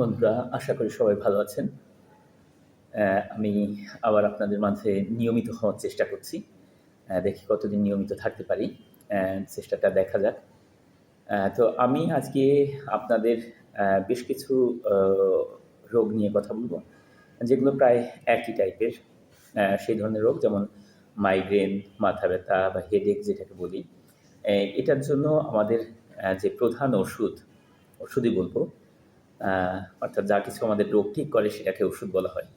বন্ধুরা, আশা করি সবাই ভালো আছেন। আমি আবার আপনাদের মাঝে নিয়মিত হওয়ার চেষ্টা করছি। দেখি কতদিন নিয়মিত থাকতে পারি। চেষ্টাটা দেখা যাক। তো আমি আজকে আপনাদের বেশ কিছু রোগ নিয়ে কথা বলব, যেগুলো প্রায় একই টাইপের। সেই ধরনের রোগ যেমন মাইগ্রেন মাথা ব্যথা বা হেডেক যেটাকে বলি। এটার জন্য আমাদের যে প্রধান ওষুধ, ওষুধই বলব অর্থাৎ যা কিছু আমাদের রোগ ঠিক করে সেটাকে ওষুধ বলা হয়।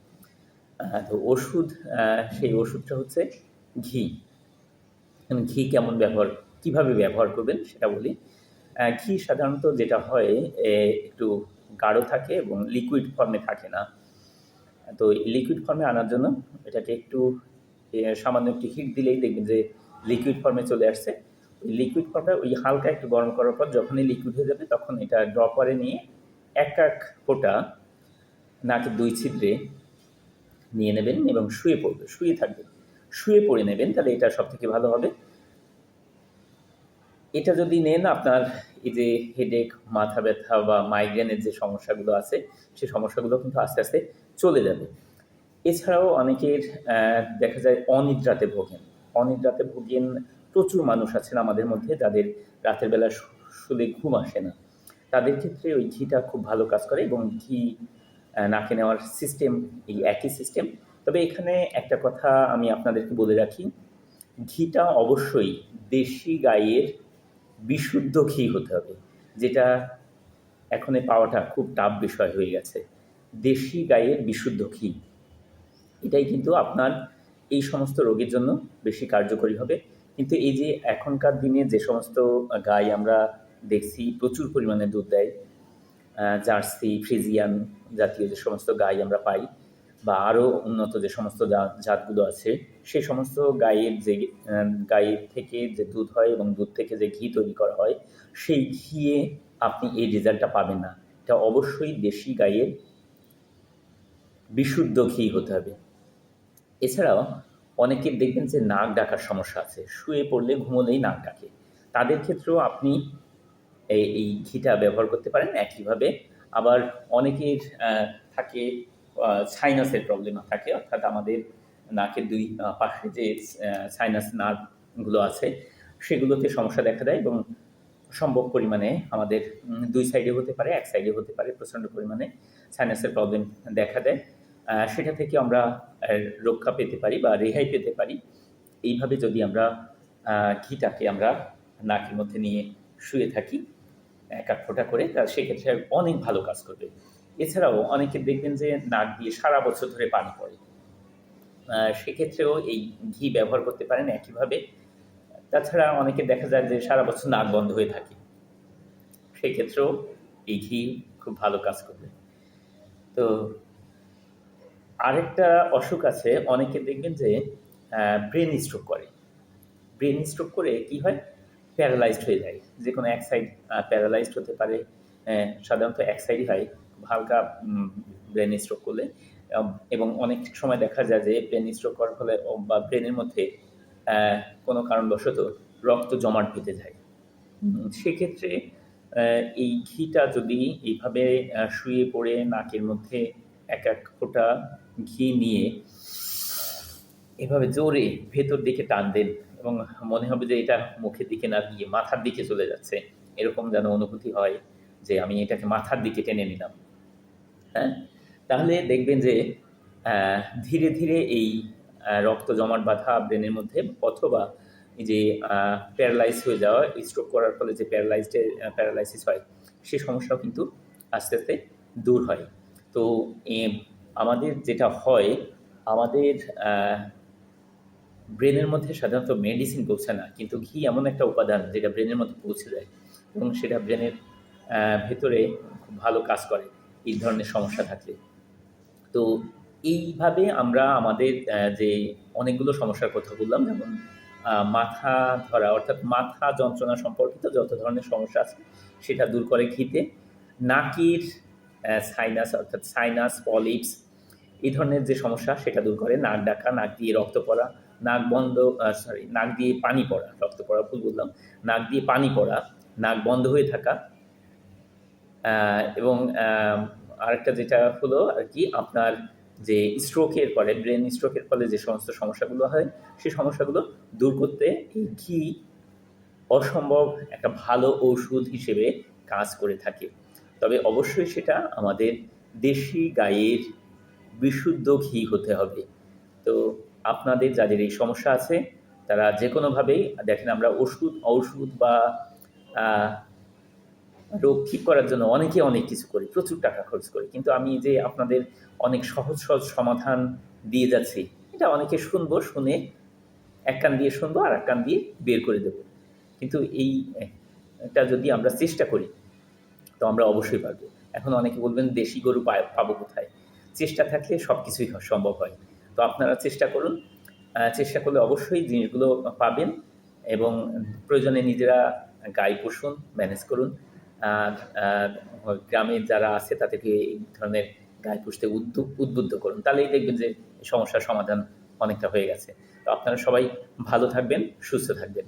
তো ওষুধ সেই ওষুধটা হচ্ছে ঘি। ঘি কেমন ব্যবহার, কীভাবে ব্যবহার করবেন সেটা বলি। ঘি সাধারণত যেটা হয় একটু গাঢ় থাকে এবং লিকুইড ফর্মে থাকে না। তো লিকুইড ফর্মে আনার জন্য এটাকে একটু সামান্য একটু হিট দিলেই দেখবেন যে লিকুইড ফর্মে চলে আসছে। ওই লিকুইড ফর্মে ওই হালকা একটু গরম করার পর যখনই লিকুইড হয়ে যাবে তখন এটা ড্রপারে নিয়ে এক এক ফোঁটা নাকের দুই ছিদ্রে নিয়ে নেবেন এবং শুয়ে পড়বে, শুয়ে থাকবেন শুয়ে পড়ে নেবেন, তাহলে এটা সব থেকে ভালো হবে। এটা যদি নেন, আপনার এই যে হেডেক মাথা ব্যথা বা মাইগ্রেনের যে সমস্যাগুলো আছে, সে সমস্যাগুলো কিন্তু আস্তে আস্তে চলে যাবে। এছাড়াও অনেকের দেখা যায় অনিদ্রাতে ভোগেন। অনিদ্রাতে ভোগেন প্রচুর মানুষ আছেন আমাদের মধ্যে, যাদের রাতের বেলা শুলে ঘুম আসে না। তাদের ক্ষেত্রে ওই ঘিটা খুব ভালো কাজ করে এবং ঘি নাকে নেওয়ার সিস্টেম এই একই সিস্টেম তবে এখানে একটা কথা আমি আপনাদেরকে বলে রাখি, ঘিটা অবশ্যই দেশি গাইয়ের বিশুদ্ধ ঘি হতে হবে, যেটা এখন পাওয়াটা খুব টাফ বিষয় হয়ে গেছে। দেশি গাইয়ের বিশুদ্ধ ঘি, এটাই কিন্তু আপনার এই সমস্ত রোগের জন্য বেশি কার্যকরী হবে। কিন্তু এই যে এখনকার দিনে যে সমস্ত গাই আমরা দেখছি প্রচুর পরিমাণে দুধ দেয়। জার্সি ফ্রিজিয়ান জাতীয় যে সমস্ত গাই আমরা পাই বা আরও উন্নত যে সমস্ত জাতগুলো আছে সেই সমস্ত গাইয়ের যে আহ, গাইয়ের থেকে যে দুধ হয় এবং দুধ থেকে যে ঘি তৈরি করা হয় সেই ঘিয়ে আপনি এই রেজাল্টটা পাবেন না। এটা অবশ্যই দেশি গাইয়ের বিশুদ্ধ ঘি হতে হবে। এছাড়াও অনেকের দেখবেন যে নাক ডাকার সমস্যা আছে শুয়ে পড়লে ঘুমোলেই নাক ডাকে। তাদের ক্ষেত্রেও আপনি এই এই ঘিটা ব্যবহার করতে পারেন। একইভাবে আবার অনেকের থাকে সাইনাসের প্রবলেম থাকে। অর্থাৎ আমাদের নাকের দুই পাশে যে সাইনাস নার্ভগুলো আছে, সেগুলোতে সমস্যা দেখা দেয় এবং সম্ভব পরিমাণে আমাদের দুই সাইডে হতে পারে, এক সাইডে হতে পারে, প্রচণ্ড পরিমাণে সাইনাসের প্রবলেম দেখা দেয়। সেটা থেকে আমরা রক্ষা পেতে পারি বা রেহাই পেতে পারি। এইভাবে যদি আমরা ঘিটাকে আমরা নাকের মধ্যে নিয়ে শুয়ে থাকি এক ফোঁটা করে, তা সেক্ষেত্রে অনেক ভালো কাজ করবে। এছাড়াও অনেকে দেখবেন যে নাক দিয়ে সারা বছর ধরে পানি পড়ে। সেক্ষেত্রেও এই ঘি ব্যবহার করতে পারেন একইভাবে। তাছাড়া অনেকে দেখা যায় যে সারা বছর নাক বন্ধ হয়ে থাকে। সেক্ষেত্রেও এই ঘি খুব ভালো কাজ করবে। তো আরেকটা অসুখ আছে, অনেকে দেখবেন যে ব্রেন স্ট্রোক করে। ব্রেন স্ট্রোক করে কি হয়? প্যারালাইজড হয়ে যায়। যে কোনো এক সাইড প্যারালাইজড হতে পারে সাধারণত এক সাইডই হয় হালকা ব্রেন স্ট্রোক করলে। এবং অনেক সময় দেখা যায় যে ব্রেন স্ট্রোক করার ফলে বা ব্রেনের মধ্যে কোনো কারণবশত রক্ত জমাট পেতে যায়। সেক্ষেত্রে এই ঘিটা যদি এইভাবে শুয়ে পড়ে নাকের মধ্যে এক এক ফোঁটা ঘি নিয়ে এভাবে জোরে ভেতর দিকে টান দেন এবং মনে হবে যে এটা মুখের দিকে না গিয়ে মাথার দিকে চলে যাচ্ছে। এরকম যেন অনুভূতি হয় যে আমি এটাকে মাথার দিকে টেনে নিলাম। হ্যাঁ? তাহলে দেখবেন যে ধীরে ধীরে এই রক্ত জমাট বাঁধা ব্রেনের মধ্যে অথবা যে প্যারালাইজ হয়ে যাওয়া স্ট্রোক করার ফলে যে প্যারালাইজডে প্যারালাইসিস হয়, সে সমস্যাও কিন্তু আস্তে আস্তে দূর হয়। তো আমাদের যেটা হয়, আমাদের ব্রেনের মধ্যে সাধারণত মেডিসিন পৌঁছে না, কিন্তু ঘি এমন একটা উপাদান যেটা ব্রেনের মধ্যে পৌঁছে যায় এবং সেটা ব্রেনের ভেতরে খুব ভালো কাজ করে এই ধরনের সমস্যা থাকলে। তো এইভাবে আমরা আমাদের যে অনেকগুলো সমস্যার কথা বললাম, যেমন মাথা ধরা, অর্থাৎ মাথা যন্ত্রণা সম্পর্কিত যত ধরনের সমস্যা আছে সেটা দূর করে ঘিতে, নাকের সাইনাস অর্থাৎ সাইনাস পলিপস এই ধরনের যে সমস্যা সেটা দূর করে, নাক ডাকা, নাক দিয়ে রক্ত পড়া নাক বন্ধ সরি নাক দিয়ে পানি পড়া, রক্ত পড়া, ভুল বললাম নাক দিয়ে পানি পড়া, নাক বন্ধ হয়ে থাকা এবং আরেকটা যেটা হলো আর কি, আপনার যে স্ট্রোকের ফলে ব্রেন স্ট্রোকের ফলে যে সমস্ত সমস্যাগুলো হয়, সেই সমস্যাগুলো দূর করতে এই ঘি অসম্ভব একটা ভালো ঔষধ হিসেবে কাজ করে থাকে। তবে অবশ্যই সেটা আমাদের দেশি গায়ের বিশুদ্ধ ঘি হতে হবে। তো আপনাদের যাদের এই সমস্যা আছে, তারা যে কোনোভাবেই দেখেন আমরা ওষুধ, ঔষধ বা রোগ ঠিক করার জন্য অনেকে অনেক কিছু করি, প্রচুর টাকা খরচ করি। কিন্তু আমি যে আপনাদের অনেক সহজ সহজ সমাধান দিয়ে যাচ্ছি, এটা অনেকে শুনব, শুনে এক কান দিয়ে শুনব আর এক কান দিয়ে বের করে দেবো। কিন্তু এই, এটা যদি আমরা চেষ্টা করি, তো আমরা অবশ্যই পারব। এখন অনেকে বলবেন, দেশি গরু পাবো কোথায়? চেষ্টা থাকলে সব কিছুই সম্ভব হয়। তো আপনারা চেষ্টা করুন চেষ্টা করলে অবশ্যই জিনিসগুলো পাবেন এবং প্রয়োজনে নিজেরা গাই পুষুন, ম্যানেজ করুন। গ্রামে যারা আছে তাদেরকে এই ধরনের গায়ে পুষতে উদ্যোগ উদ্বুদ্ধ করুন। তাহলেই দেখবেন যে সমস্যার সমাধান অনেকটা হয়ে গেছে। তো আপনারা সবাই ভালো থাকবেন, সুস্থ থাকবেন।